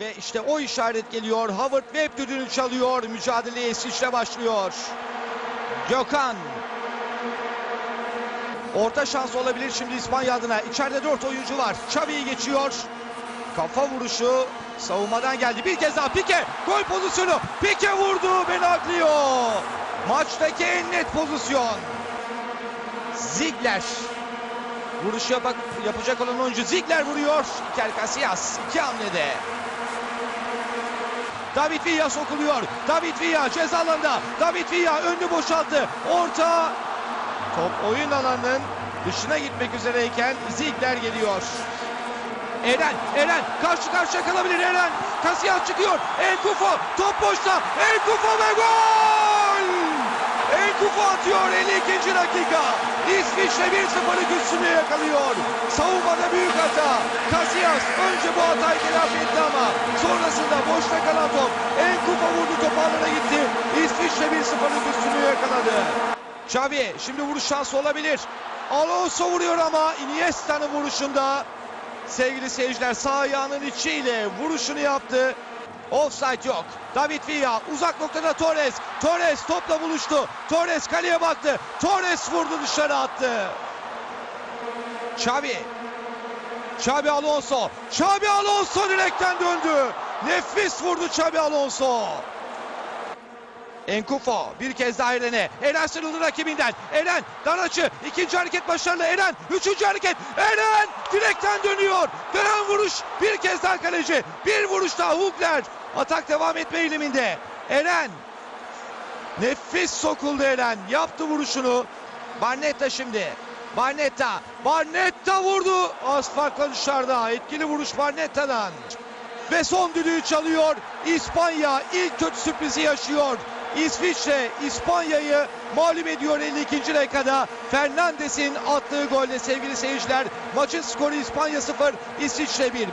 Ve işte o işaret geliyor. Howard Webb düdüğünü çalıyor. Mücadeleye İsviçre başlıyor. Gökhan. Orta şans olabilir şimdi İspanya adına. İçeride dört oyuncu var. Xavi'yi geçiyor. Kafa vuruşu savunmadan geldi. Bir kez daha Pike. Gol pozisyonu. Pike vurdu. Benaglio. Maçtaki en net pozisyon. Ziegler. Vuruş yapacak olan oyuncu Ziegler vuruyor. Iker Casillas iki hamlede. David Villa sokuluyor. David Villa ceza alanında. David Villa önünü boşalttı. Orta. Top oyun alanının dışına gitmek üzereyken Ziegler geliyor. Eren, Eren karşı karşıya kalabilir Eren. Casillas çıkıyor. Enkufo top boşta. Enkufo ve gol! Enkufo atıyor 52. dakika. İsviçre 1-0'lık üstünlüğü yakalıyor. Savunmada büyük hata. Casillas önce bu hatayı telafi etti sonrasında boşta kalan top. Enkufo vurdu top gitti. İsviçre 1-0'lık üstünlüğü yakaladı. Xavi şimdi vuruş şansı olabilir. Alonso vuruyor ama Iniesta'nın vuruşunda sevgili seyirciler sağ ayağının içiyle vuruşunu yaptı. Offside yok. David Villa uzak noktada Torres. Torres topla buluştu. Torres kaleye baktı. Torres vurdu dışarı attı. Xavi. Xabi Alonso. Xabi Alonso direkten döndü. Nefis vurdu Xabi Alonso. Enkufo bir kez daha Eren'e. Eren sıyrıldı rakibinden. Eren dar açı. İkinci hareket başarılı. Eren. Üçüncü hareket. Eren direkten dönüyor. Dönen vuruş. Bir kez daha kaleci. Bir vuruş daha Hugler. Atak devam etme eğiliminde. Eren. Nefis sokuldu Eren. Yaptı vuruşunu. Barnetta şimdi. Barnetta. Barnetta vurdu. Az farkla dışarıda. Etkili vuruş Barnetta'dan. Ve son düdüğü çalıyor. İspanya ilk kötü sürprizi yaşıyor. İsviçre İspanya'yı mağlup ediyor 52. dakikada. Fernandes'in attığı golle sevgili seyirciler. Maçın skoru İspanya 0, İsviçre 1.